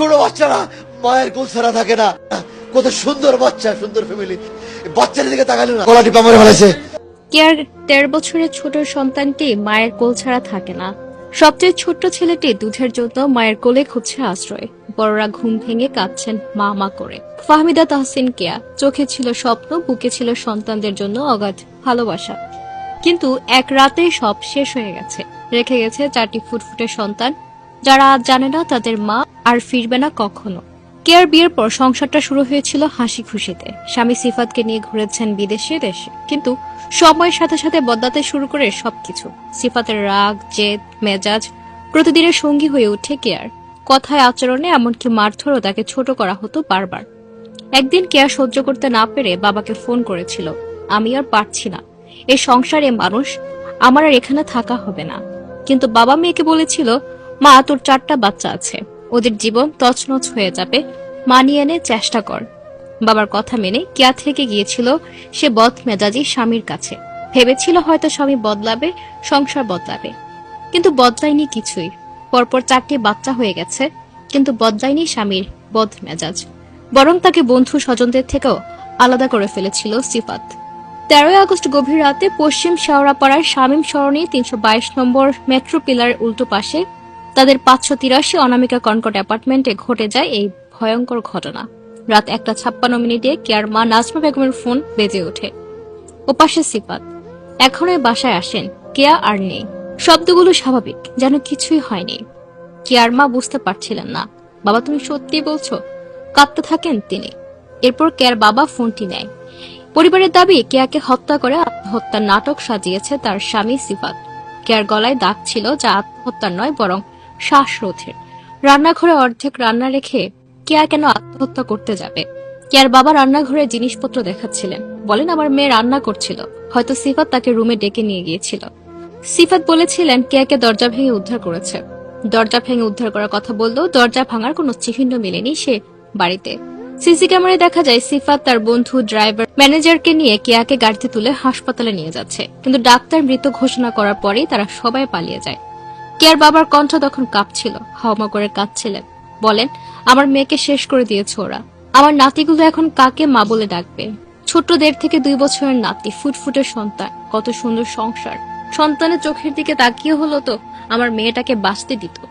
ছোট বাচ্চারা মায়ের কোল ছাড়া থাকে না। কত সুন্দর বাচ্চা, সুন্দর ফ্যামিলি বাচ্চার দিকে তাকালে না। গলা টিপা মেরে ফেলেছে। কেয়ার দেড় বছরের ছোট সন্তানটি মায়ের কোল ছাড়া থাকে না। সবচেয়ে ছোট্ট ছেলেটি দুধের জন্য মায়ের কোলে খুঁজছে আশ্রয়। বড়রা ঘুম ভেঙে কাঁদছেন মা মা করে। ফাহমিদা তাহসিন কেয়া, চোখে ছিল স্বপ্ন, বুকে ছিল সন্তানদের জন্য অগাধ ভালোবাসা। কিন্তু এক রাতে সব শেষ হয়ে গেছে। রেখে গেছে চারটি ফুটফুটে সন্তান যারা জানে না তাদের মা আর ফিরবে না কখনো। কেয়ার বিয়ের পর সংসারটা শুরু হয়েছিল হাসি খুশিতে স্বামী সিফাতকে নিয়ে ঘুরেছেন বিদেশে দেশে। কিন্তু সময়ের সাথে সাথে বদলাতে শুরু করে সবকিছু। সিফাতের রাগ, জেদ, মেজাজ প্রতিদিনের সঙ্গী হয়ে ওঠে কেয়ার। কথায় আচরণে এমনকি মারধরও তাকে ছোট করা হতো বারবার। একদিন কেয়ার সহ্য করতে না পেরে বাবাকে ফোন করেছিল, আমি আর পারছি না। এই সংসারে মানুষ আমার আর এখানে থাকা হবে না। কিন্তু বাবা মেয়েকে বলেছিল মা, তোর চারটা বাচ্চা আছে। ওদের জীবন তছনছ হয়ে যাবে। মানিয়ে এনে চেষ্টা কর। বাবার কথা মেনে কেয়া থেকে গিয়েছিল সে বদ মেজাজি স্বামীর কাছে। ভেবেছিল হয়তো স্বামী বদলাবে, সংসার বদলাবে। কিন্তু বদলায়নি কিছুই। পরপর চারটি বাচ্চা হয়ে গেছে, কিন্তু বদলায়নি স্বামীর বদ মেজাজ। বরং তাকে বন্ধু স্বজনদের থেকেও আলাদা করে ফেলেছিল সিফাত। তেরোই আগস্ট গভীর রাতে পশ্চিম শেওড়াপাড়ার শামীম সরণি তিনশো বাইশ নম্বর মেট্রো পিলার উল্টো পাশে তাদের পাঁচশো তিরাশি অনামিকা কনকট অ্যাপার্টমেন্টে ঘটে যায় এই ভয়ঙ্কর ঘটনা। রাত একটা ছাপ্পান্ন মিনিটে কেয়ার মা নাজমা বেগমের ফোন বেজে ওঠে। ওপাশে সিফাত, এখনই বাসায় আসেন, কেয়া আর নেই। শব্দগুলো স্বাভাবিক, যেন কিছুই হয়নি। কেয়ার মা বুঝতে পারছিলেন না, বাবা তুমি সত্যি বলছো? কাঁদতে থাকেন তিনি। এরপর কেয়ার বাবা ফোনটি নেয়। পরিবারের দাবি, কেয়াকে হত্যা করে আত্মহত্যার নাটক সাজিয়েছে তার স্বামী সিফাত। কেয়ার গলায় দাগ ছিল যা আত্মহত্যার নয়, বরং শ্বাসরোধের। রান্নাঘরে অর্ধেক রান্না রেখে কেয়া কেন আত্মহত্যা করতে যাবে? কেয়ার বাবা রান্নাঘরে জিনিসপত্র দেখাচ্ছিলেন। বলেন, আমার মেয়ে রান্না করছিল। হয়তো সিফাত তাকে রুমে ডেকে নিয়ে গিয়েছিল। সিফাত বলেছিলেন, কেয়াকে দরজা ভেঙে উদ্ধার করেছে। দরজা ভেঙে উদ্ধার করার কথা বললেও দরজা ভাঙার কোনো চিহ্ন মেলেনি সে বাড়িতে। সিসি ক্যামেরায় দেখা যায়, সিফাত তার বন্ধু, ড্রাইভার, ম্যানেজারকে নিয়ে কেয়াকে গাড়িতে তুলে হাসপাতালে নিয়ে যাচ্ছে। কিন্তু ডাক্তার মৃত ঘোষণা করার পরেই তারা সবাই পালিয়ে যায়। কেয়ার বাবার কণ্ঠ তখন কাঁপছিল। হাওমা করে কাঁদছিলেন। বলেন, আমার মেয়েকে শেষ করে দিয়েছে ওরা। আমার নাতিগুলো এখন কাকে মা বলে ডাকবে? ছোট্ট দেড় থেকে দুই বছরের নাতি, ফুটফুটে সন্তান, কত সুন্দর সংসার। সন্তানের চোখের দিকে তাকিয়ে হলো তো, আমার মেয়েটাকে বাঁচতে দিত।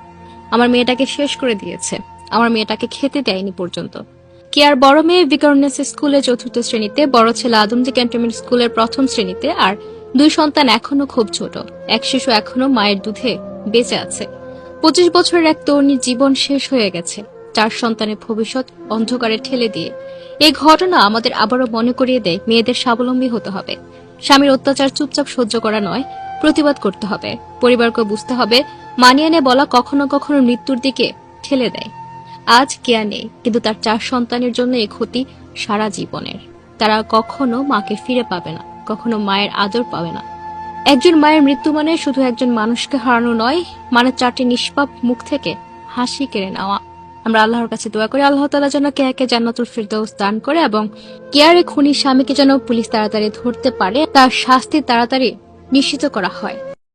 আমার মেয়েটাকে শেষ করে দিয়েছে। আমার মেয়েটাকে খেতে দেয়নি পর্যন্ত। কেয়ার বড় মেয়ে বিকারনেস স্কুলে চতুর্থ শ্রেণীতে, বড় ছেলে আদমজি ক্যান্টনমেন্ট স্কুলের প্রথম শ্রেণীতে, আর দুই সন্তান এখনও খুব ছোট। এক শিশু এখনও মায়ের দুধে বেঁচে আছে। পঁচিশ বছরের এক তরুণীর জীবন শেষ হয়ে গেছে। চার সন্তানের ভবিষ্যৎ অন্ধকারে ঠেলে দিয়ে। এই ঘটনা আমাদের আবারও মনে করিয়ে দেয়, মেয়েদের স্বাবলম্বী হতে হবে। স্বামীর অত্যাচার চুপচাপ সহ্য করা নয়, প্রতিবাদ করতে হবে। পরিবারকে বুঝতে হবে, মানিয়ে নে বলা কখনো কখনো মৃত্যুর দিকে ঠেলে দেয়। আজ কেয়া নেই, কিন্তু তার চার সন্তানের জন্য এই ক্ষতি সারা জীবনের। তারা কখনো মাকে ফিরে পাবে না, কখনো মায়ের আদর পাবে না। একজন মায়ের মৃত্যু মানে শুধু একজন মানুষকে হারানো নয় মানে চারটি নিষ্পাপ মুখ থেকে হাসি কেড়ে নেওয়া। আমরা আল্লাহর কাছে দোয়া করি, আল্লাহ তালা যেন কে একে জান্নাতুল ফিরদৌস দান করে এবং কেয়ারে খুনি স্বামীকে যেন পুলিশ তাড়াতাড়ি ধরতে পারে, তার শাস্তি তাড়াতাড়ি নিশ্চিত করা হয়।